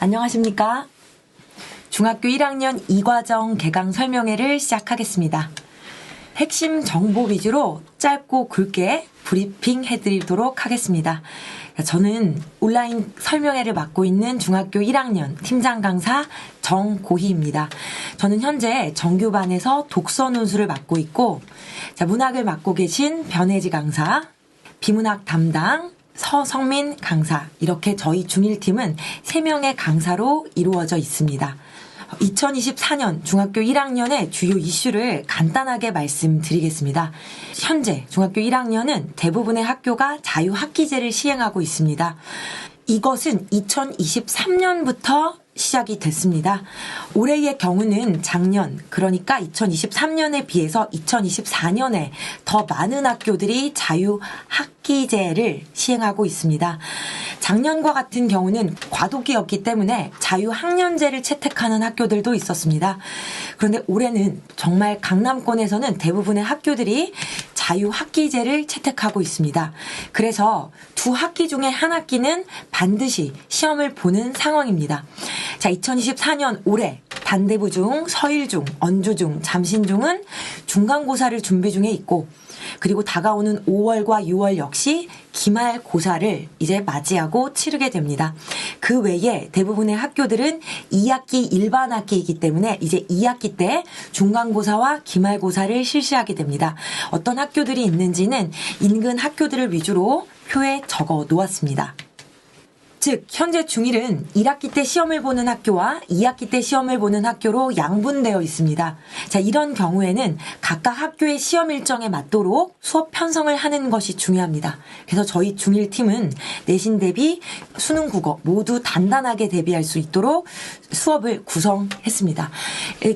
안녕하십니까? 중학교 1학년 2과정 개강 설명회를 시작하겠습니다. 핵심 정보 위주로 짧고 굵게 브리핑 해드리도록 하겠습니다. 저는 온라인 설명회를 맡고 있는 중학교 1학년 팀장 강사 정고희입니다. 저는 현재 정규반에서 독서 논술을 맡고 있고, 자, 문학을 맡고 계신 변혜지 강사, 비문학 담당, 서성민 강사, 이렇게 저희 중일팀은 3명의 강사로 이루어져 있습니다. 2024년 중학교 1학년의 주요 이슈를 간단하게 말씀드리겠습니다. 현재 중학교 1학년은 대부분의 학교가 자유학기제를 시행하고 있습니다. 이것은 2023년부터 시작이 됐습니다. 올해의 경우는 작년, 그러니까 2023년에 비해서 2024년에 더 많은 학교들이 자유학기제를 시행하고 있습니다. 작년과 같은 경우는 과도기였기 때문에 자유학년제를 채택하는 학교들도 있었습니다. 그런데 올해는 정말 강남권에서는 대부분의 학교들이 자유학기제를 채택하고 있습니다. 그래서 두 학기 중에 한 학기는 반드시 시험을 보는 상황입니다. 자, 2024년 올해 단대부 중, 서일 중, 언주 중, 잠신 중은 중간고사를 준비 중에 있고 그리고 다가오는 5월과 6월 역시 기말 고사를 이제 맞이하고 치르게 됩니다. 그 외에 대부분의 학교들은 2학기 일반 학기이기 때문에 이제 2학기 때 중간고사와 기말고사를 실시하게 됩니다. 어떤 학교들이 있는지는 인근 학교들을 위주로 표에 적어 놓았습니다. 즉, 현재 중1은 1학기 때 시험을 보는 학교와 2학기 때 시험을 보는 학교로 양분되어 있습니다. 자, 이런 경우에는 각각 학교의 시험 일정에 맞도록 수업 편성을 하는 것이 중요합니다. 그래서 저희 중1 팀은 내신 대비 수능 국어 모두 단단하게 대비할 수 있도록 수업을 구성했습니다.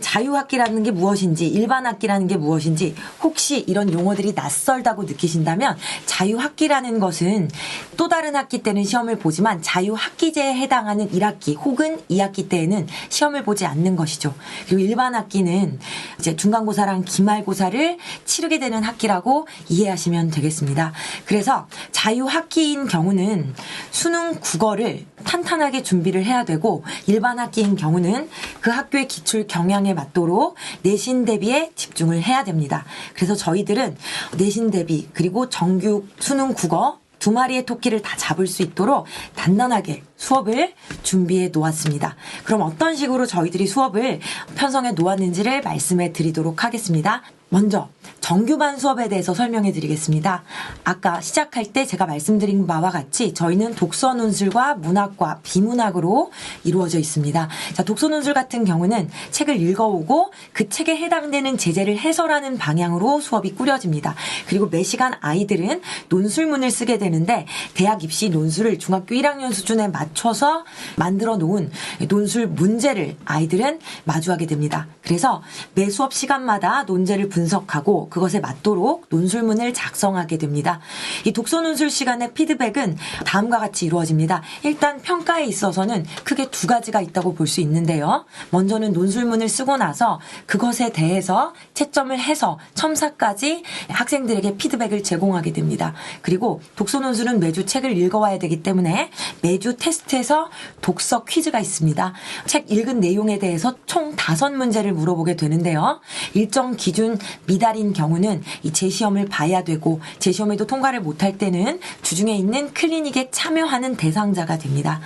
자유학기라는 게 무엇인지, 일반학기라는 게 무엇인지, 혹시 이런 용어들이 낯설다고 느끼신다면 자유학기라는 것은 또 다른 학기 때는 시험을 보지만 자유 학기제에 해당하는 1학기 혹은 2학기 때에는 시험을 보지 않는 것이죠. 그리고 일반 학기는 이제 중간고사랑 기말고사를 치르게 되는 학기라고 이해하시면 되겠습니다. 그래서 자유학기인 경우는 수능 국어를 탄탄하게 준비를 해야 되고 일반 학기인 경우는 그 학교의 기출 경향에 맞도록 내신 대비에 집중을 해야 됩니다. 그래서 저희들은 내신 대비 그리고 정규 수능 국어 두 마리의 토끼를 다 잡을 수 있도록 단단하게 수업을 준비해 놓았습니다. 그럼 어떤 식으로 저희들이 수업을 편성해 놓았는지를 말씀해 드리도록 하겠습니다. 먼저 정규반 수업에 대해서 설명해 드리겠습니다. 아까 시작할 때 제가 말씀드린 바와 같이 저희는 독서 논술과 문학과 비문학으로 이루어져 있습니다. 자, 독서 논술 같은 경우는 책을 읽어오고 그 책에 해당되는 제재를 해설하는 방향으로 수업이 꾸려집니다. 그리고 매 시간 아이들은 논술문을 쓰게 되는데 대학 입시 논술을 중학교 1학년 수준에 맞춰서 만들어 놓은 논술 문제를 아이들은 마주하게 됩니다. 그래서 매 수업 시간마다 논제를 분 분석하고 그것에 맞도록 논술문을 작성하게 됩니다. 이 독서 논술 시간의 피드백은 다음과 같이 이루어집니다. 일단 평가에 있어서는 크게 두 가지가 있다고 볼 수 있는데요. 먼저는 논술문을 쓰고 나서 그것에 대해서 채점을 해서 첨사까지 학생들에게 피드백을 제공하게 됩니다. 그리고 독서 논술은 매주 책을 읽어와야 되기 때문에 매주 테스트에서 독서 퀴즈가 있습니다. 책 읽은 내용에 대해서 총 다섯 문제를 물어보게 되는데요. 일정 기준 미달인 경우 는 이 재시험을 봐야 되고 재시험에도 통과를 못할 때는 주중에 있는 클리닉에 참여하는 대상자가 됩니다.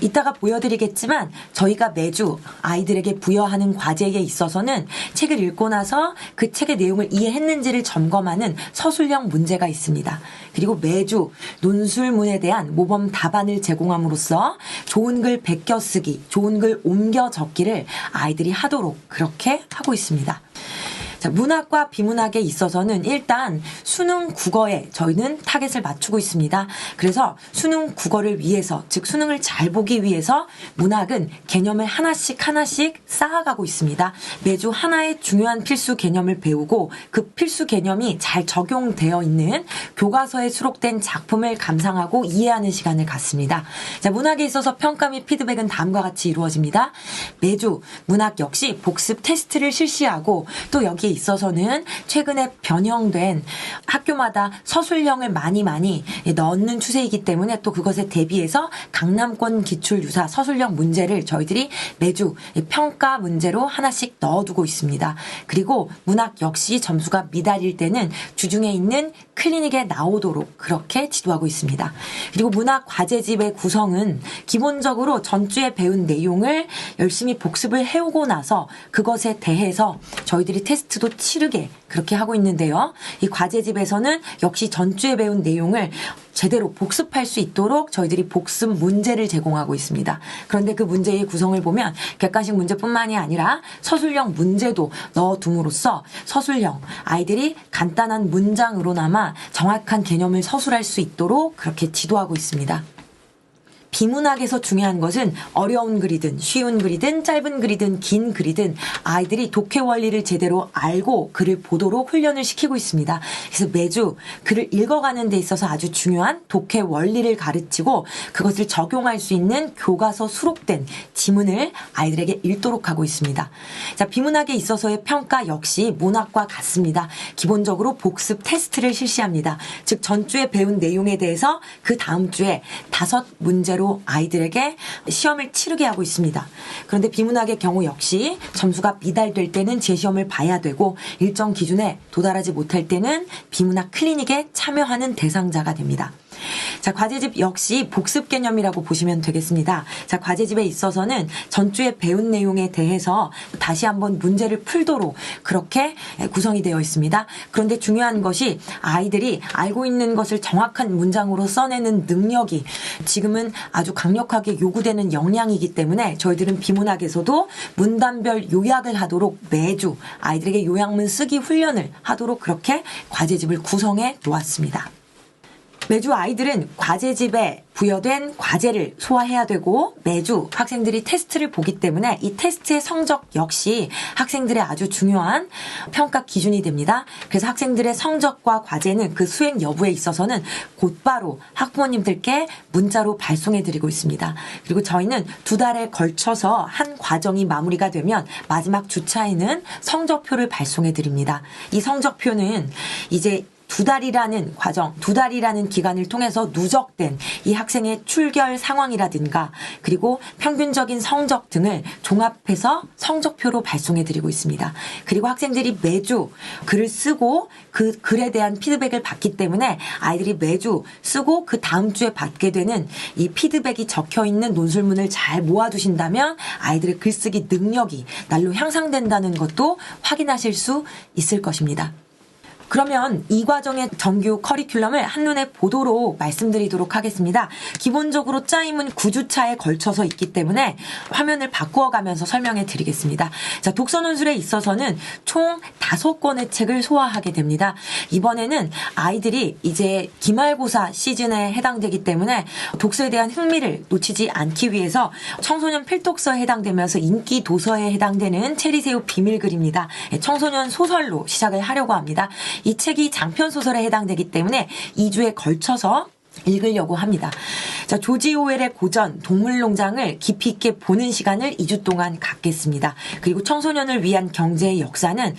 이따가 보여드리겠지만 저희가 매주 아이들에게 부여하는 과제에 있어서는 책을 읽고 나서 그 책의 내용을 이해했는지를 점검하는 서술형 문제가 있습니다. 그리고 매주 논술문에 대한 모범 답안을 제공함으로써 좋은 글 베껴 쓰기, 좋은 글 옮겨 적기를 아이들이 하도록 그렇게 하고 있습니다. 자, 문학과 비문학에 있어서는 일단 수능 국어에 저희는 타겟을 맞추고 있습니다. 그래서 수능 국어를 위해서, 즉 수능을 잘 보기 위해서 문학은 개념을 하나씩 하나씩 쌓아가고 있습니다. 매주 하나의 중요한 필수 개념을 배우고 그 필수 개념이 잘 적용되어 있는 교과서에 수록된 작품을 감상하고 이해하는 시간을 갖습니다. 자, 문학에 있어서 평가 및 피드백은 다음과 같이 이루어집니다. 매주 문학 역시 복습 테스트를 실시하고 또 여기 교육에 있어서는 최근에 변형된 학교마다 서술형을 많이 많이 넣는 추세이기 때문에 또 그것에 대비해서 강남권 기출 유사 서술형 문제를 저희들이 매주 평가 문제로 하나씩 넣어두고 있습니다. 그리고 문학 역시 점수가 미달일 때는 주중에 있는 클리닉에 나오도록 그렇게 지도하고 있습니다. 그리고 문학 과제집의 구성은 기본적으로 전주에 배운 내용을 열심히 복습을 해오고 나서 그것에 대해서 저희들이 테스트도 치르게 그렇게 하고 있는데요. 이 과제집에서는 역시 전주에 배운 내용을 제대로 복습할 수 있도록 저희들이 복습 문제를 제공하고 있습니다. 그런데 그 문제의 구성을 보면 객관식 문제뿐만이 아니라 서술형 문제도 넣어둠으로써 서술형 아이들이 간단한 문장으로나마 정확한 개념을 서술할 수 있도록 그렇게 지도하고 있습니다. 비문학에서 중요한 것은 어려운 글이든 쉬운 글이든 짧은 글이든 긴 글이든 아이들이 독해 원리를 제대로 알고 글을 보도록 훈련을 시키고 있습니다. 그래서 매주 글을 읽어가는 데 있어서 아주 중요한 독해 원리를 가르치고 그것을 적용할 수 있는 교과서 수록된 지문을 아이들에게 읽도록 하고 있습니다. 자, 비문학에 있어서의 평가 역시 문학과 같습니다. 기본적으로 복습 테스트를 실시합니다. 즉 전주에 배운 내용에 대해서 그 다음 주에 다섯 문제 대로 아이들에게 시험을 치르게 하고 있습니다. 그런데 비문학의 경우 역시 점수가 미달될 때는 재시험을 봐야 되고 일정 기준에 도달하지 못할 때는 비문학 클리닉에 참여하는 대상자가 됩니다. 자, 과제집 역시 복습 개념이라고 보시면 되겠습니다. 자, 과제집에 있어서는 전주에 배운 내용에 대해서 다시 한번 문제를 풀도록 그렇게 구성이 되어 있습니다. 그런데 중요한 것이 아이들이 알고 있는 것을 정확한 문장으로 써내는 능력이 지금은 아주 강력하게 요구되는 역량이기 때문에 저희들은 비문학에서도 문단별 요약을 하도록 매주 아이들에게 요약문 쓰기 훈련을 하도록 그렇게 과제집을 구성해 놓았습니다. 매주 아이들은 과제집에 부여된 과제를 소화해야 되고 매주 학생들이 테스트를 보기 때문에 이 테스트의 성적 역시 학생들의 아주 중요한 평가 기준이 됩니다. 그래서 학생들의 성적과 과제는 그 수행 여부에 있어서는 곧바로 학부모님들께 문자로 발송해 드리고 있습니다. 그리고 저희는 두 달에 걸쳐서 한 과정이 마무리가 되면 마지막 주차에는 성적표를 발송해 드립니다. 이 성적표는 이제 두 달이라는 과정, 두 달이라는 기간을 통해서 누적된 이 학생의 출결 상황이라든가 그리고 평균적인 성적 등을 종합해서 성적표로 발송해 드리고 있습니다. 그리고 학생들이 매주 글을 쓰고 그 글에 대한 피드백을 받기 때문에 아이들이 매주 쓰고 그 다음 주에 받게 되는 이 피드백이 적혀 있는 논술문을 잘 모아두신다면 아이들의 글쓰기 능력이 날로 향상된다는 것도 확인하실 수 있을 것입니다. 그러면 이 과정의 정규 커리큘럼을 한눈에 보도록 말씀드리도록 하겠습니다. 기본적으로 짜임은 9주차에 걸쳐서 있기 때문에 화면을 바꾸어 가면서 설명해 드리겠습니다. 자, 독서 논술에 있어서는 총 5권의 책을 소화하게 됩니다. 이번에는 아이들이 이제 기말고사 시즌에 해당되기 때문에 독서에 대한 흥미를 놓치지 않기 위해서 청소년 필독서에 해당되면서 인기 도서에 해당되는 체리새우 비밀글입니다. 청소년 소설로 시작을 하려고 합니다. 이 책이 장편 소설에 해당되기 때문에 2주에 걸쳐서 읽으려고 합니다. 자, 조지 오웰의 고전 동물농장을 깊이 있게 보는 시간을 2주 동안 갖겠습니다. 그리고 청소년을 위한 경제의 역사는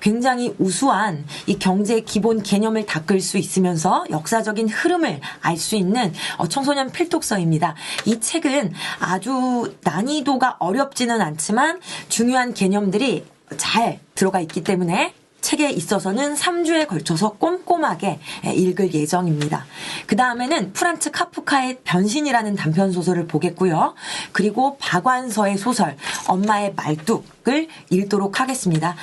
굉장히 우수한 이 경제의 기본 개념을 닦을 수 있으면서 역사적인 흐름을 알 수 있는 어, 청소년 필독서입니다. 이 책은 아주 난이도가 어렵지는 않지만 중요한 개념들이 잘 들어가 있기 때문에 책에 있어서는 3주에 걸쳐서 꼼꼼하게 읽을 예정입니다. 그 다음에는 프란츠 카프카의 변신이라는 단편 소설을 보겠고요. 그리고 박완서의 소설 엄마의 말뚝을 읽도록 하겠습니다.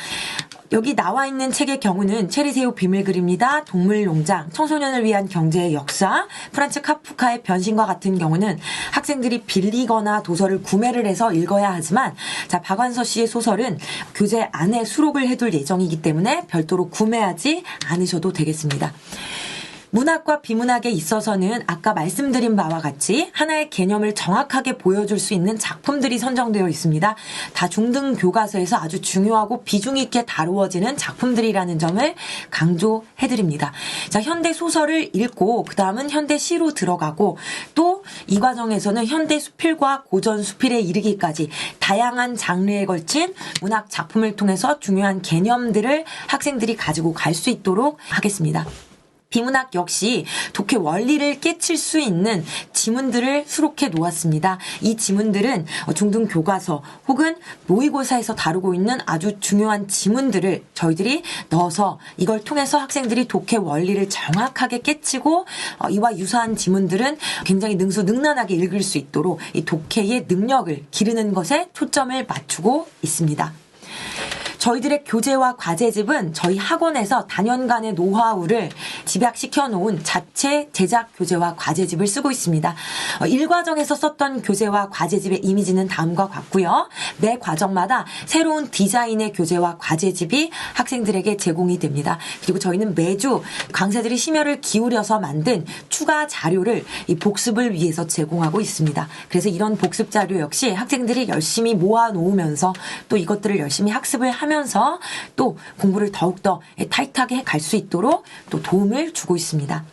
여기 나와 있는 책의 경우는 체리새우 비밀글입니다. 동물농장, 청소년을 위한 경제의 역사, 프란츠 카프카의 변신과 같은 경우는 학생들이 빌리거나 도서를 구매를 해서 읽어야 하지만 자 박완서 씨의 소설은 교재 안에 수록을 해둘 예정이기 때문에 별도로 구매하지 않으셔도 되겠습니다. 문학과 비문학에 있어서는 아까 말씀드린 바와 같이 하나의 개념을 정확하게 보여줄 수 있는 작품들이 선정되어 있습니다. 다 중등 교과서에서 아주 중요하고 비중 있게 다루어지는 작품들이라는 점을 강조해드립니다. 자, 현대 소설을 읽고 그 다음은 현대 시로 들어가고 또 이 과정에서는 현대 수필과 고전 수필에 이르기까지 다양한 장르에 걸친 문학 작품을 통해서 중요한 개념들을 학생들이 가지고 갈 수 있도록 하겠습니다. 비문학 역시 독해 원리를 깨칠 수 있는 지문들을 수록해 놓았습니다. 이 지문들은 중등 교과서 혹은 모의고사에서 다루고 있는 아주 중요한 지문들을 저희들이 넣어서 이걸 통해서 학생들이 독해 원리를 정확하게 깨치고 어, 이와 유사한 지문들은 굉장히 능수능란하게 읽을 수 있도록 이 독해의 능력을 기르는 것에 초점을 맞추고 있습니다. 저희들의 교재와 과제집은 저희 학원에서 단연간의 노하우를 집약시켜 놓은 자체 제작 교재와 과제집을 쓰고 있습니다. 어, 1과정에서 썼던 교재와 과제집의 이미지는 다음과 같고요. 매 과정마다 새로운 디자인의 교재와 과제집이 학생들에게 제공이 됩니다. 그리고 저희는 매주 강사들이 심혈을 기울여서 만든 추가 자료를 이 복습을 위해서 제공하고 있습니다. 그래서 이런 복습 자료 역시 학생들이 열심히 모아 놓으면서 또 이것들을 열심히 학습을 하면서 또 공부를 더욱더 타이트하게 갈 수 있도록 또 도움을 주고 있습니다.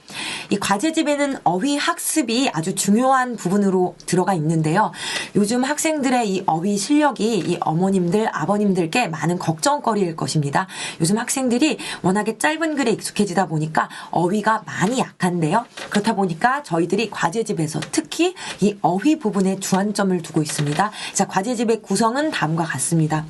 이 과제집에는 어휘 학습이 아주 중요한 부분으로 들어가 있는데요. 요즘 학생들의 이 어휘 실력이 이 어머님들, 아버님들께 많은 걱정거리일 것입니다. 요즘 학생들이 워낙에 짧은 글에 익숙해지다 보니까 어휘가 많이 약한데요. 그렇다 보니까 저희들이 과제집에서 특히 이 어휘 부분에 주안점을 두고 있습니다. 자, 과제집의 구성은 다음과 같습니다.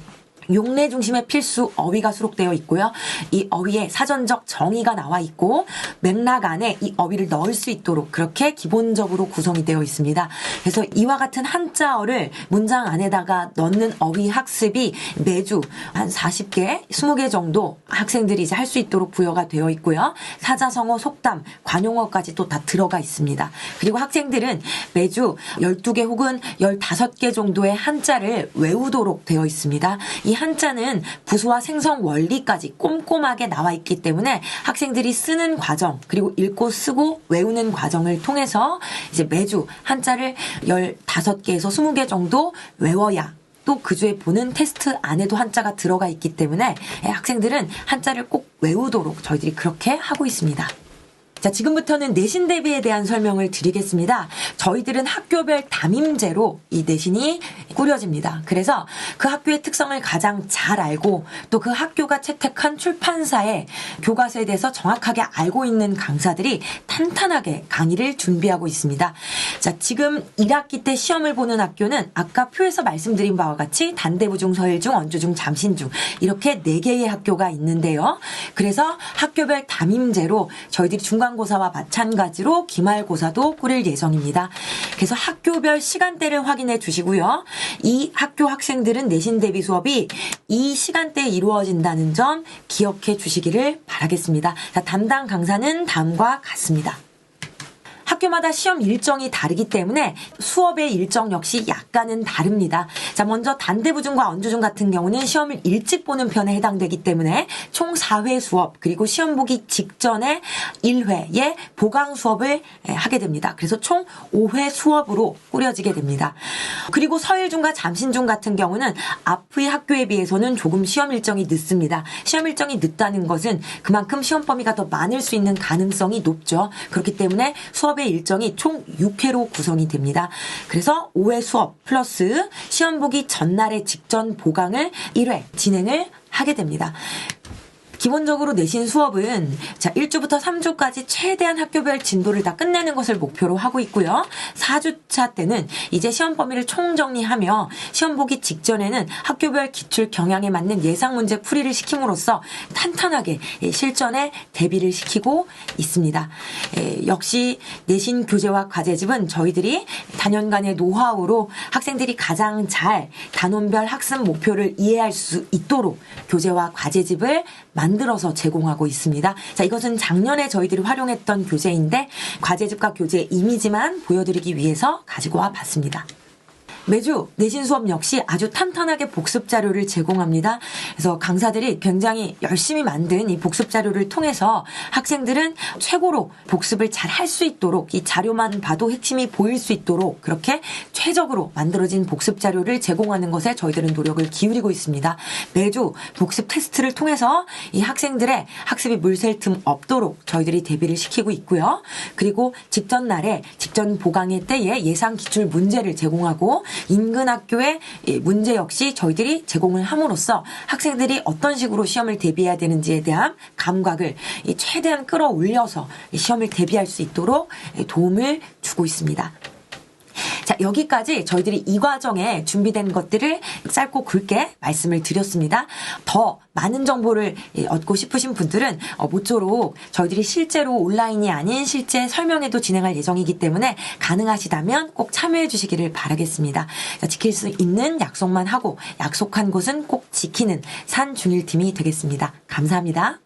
용례 중심의 필수 어휘가 수록되어 있고요. 이 어휘에 사전적 정의가 나와 있고 맥락 안에 이 어휘를 넣을 수 있도록 그렇게 기본적으로 구성이 되어 있습니다. 그래서 이와 같은 한자어를 문장 안에다가 넣는 어휘 학습이 매주 한 40개, 20개 정도 학생들이 이제 할 수 있도록 부여가 되어 있고요. 사자성어, 속담, 관용어까지 또 다 들어가 있습니다. 그리고 학생들은 매주 12개 혹은 15개 정도의 한자를 외우도록 되어 있습니다. 이 한자는 부수와 생성 원리까지 꼼꼼하게 나와 있기 때문에 학생들이 쓰는 과정 그리고 읽고 쓰고 외우는 과정을 통해서 이제 매주 한자를 15개에서 20개 정도 외워야 또그 주에 보는 테스트 안에도 한자가 들어가 있기 때문에 학생들은 한자를 꼭 외우도록 저희들이 그렇게 하고 있습니다. 자, 지금부터는 내신 대비에 대한 설명을 드리겠습니다. 저희들은 학교별 담임제로 이 내신이 꾸려집니다. 그래서 그 학교의 특성을 가장 잘 알고 또 그 학교가 채택한 출판사의 교과서에 대해서 정확하게 알고 있는 강사들이 탄탄하게 강의를 준비하고 있습니다. 자, 지금 1학기 때 시험을 보는 학교는 아까 표에서 말씀드린 바와 같이 단대부중, 서일중, 언주중, 잠신중 이렇게 4개의 학교가 있는데요. 그래서 학교별 담임제로 저희들이 중간 중간고사와 마찬가지로 기말고사도 꾸릴 예정입니다. 그래서 학교별 시간대를 확인해 주시고요. 이 학교 학생들은 내신 대비 수업이 이 시간대에 이루어진다는 점 기억해 주시기를 바라겠습니다. 자, 담당 강사는 다음과 같습니다. 학교마다 시험 일정이 다르기 때문에 수업의 일정 역시 약간은 다릅니다. 자, 먼저 단대부중과 언주중 같은 경우는 시험을 일찍 보는 편에 해당되기 때문에 총 4회 수업 그리고 시험 보기 직전에 1회의 보강 수업을 하게 됩니다. 그래서 총 5회 수업으로 꾸려지게 됩니다. 그리고 서일중과 잠신중 같은 경우는 앞의 학교에 비해서는 조금 시험 일정이 늦습니다. 시험 일정이 늦다는 것은 그만큼 시험 범위가 더 많을 수 있는 가능성이 높죠. 그렇기 때문에 수업의 일정이 총 6회로 구성이 됩니다. 그래서 5회 수업 플러스 시험 보기 전날의 직전 보강을 1회 진행을 하게 됩니다. 기본적으로 내신 수업은 자 1주부터 3주까지 최대한 학교별 진도를 다 끝내는 것을 목표로 하고 있고요. 4주차 때는 이제 시험 범위를 총정리하며 시험 보기 직전에는 학교별 기출 경향에 맞는 예상 문제 풀이를 시킴으로써 탄탄하게 실전에 대비를 시키고 있습니다. 역시 내신 교재와 과제집은 저희들이 단연간의 노하우로 학생들이 가장 잘 단원별 학습 목표를 이해할 수 있도록 교재와 과제집을 만 만들어서 제공하고 있습니다. 자, 이것은 작년에 저희들이 활용했던 교재인데 과제집과 교재 이미지만 보여드리기 위해서 가지고 와 봤습니다. 매주 내신 수업 역시 아주 탄탄하게 복습 자료를 제공합니다. 그래서 강사들이 굉장히 열심히 만든 이 복습 자료를 통해서 학생들은 최고로 복습을 잘 할 수 있도록 이 자료만 봐도 핵심이 보일 수 있도록 그렇게 최적으로 만들어진 복습 자료를 제공하는 것에 저희들은 노력을 기울이고 있습니다. 매주 복습 테스트를 통해서 이 학생들의 학습이 물샐 틈 없도록 저희들이 대비를 시키고 있고요. 그리고 직전 날에 직전 보강의 때에 예상 기출 문제를 제공하고 인근 학교의 이 문제 역시 저희들이 제공을 함으로써 학생들이 어떤 식으로 시험을 대비해야 되는지에 대한 감각을 이 최대한 끌어올려서 이 시험을 대비할 수 있도록 이 도움을 주고 있습니다. 자, 여기까지 저희들이 이 과정에 준비된 것들을 짧고 굵게 말씀을 드렸습니다. 더 많은 정보를 예, 얻고 싶으신 분들은 어, 모쪼록 저희들이 실제로 온라인이 아닌 실제 설명회도 진행할 예정이기 때문에 가능하시다면 꼭 참여해 주시기를 바라겠습니다. 자, 지킬 수 있는 약속만 하고 약속한 곳은 꼭 지키는 산중일팀이 되겠습니다. 감사합니다.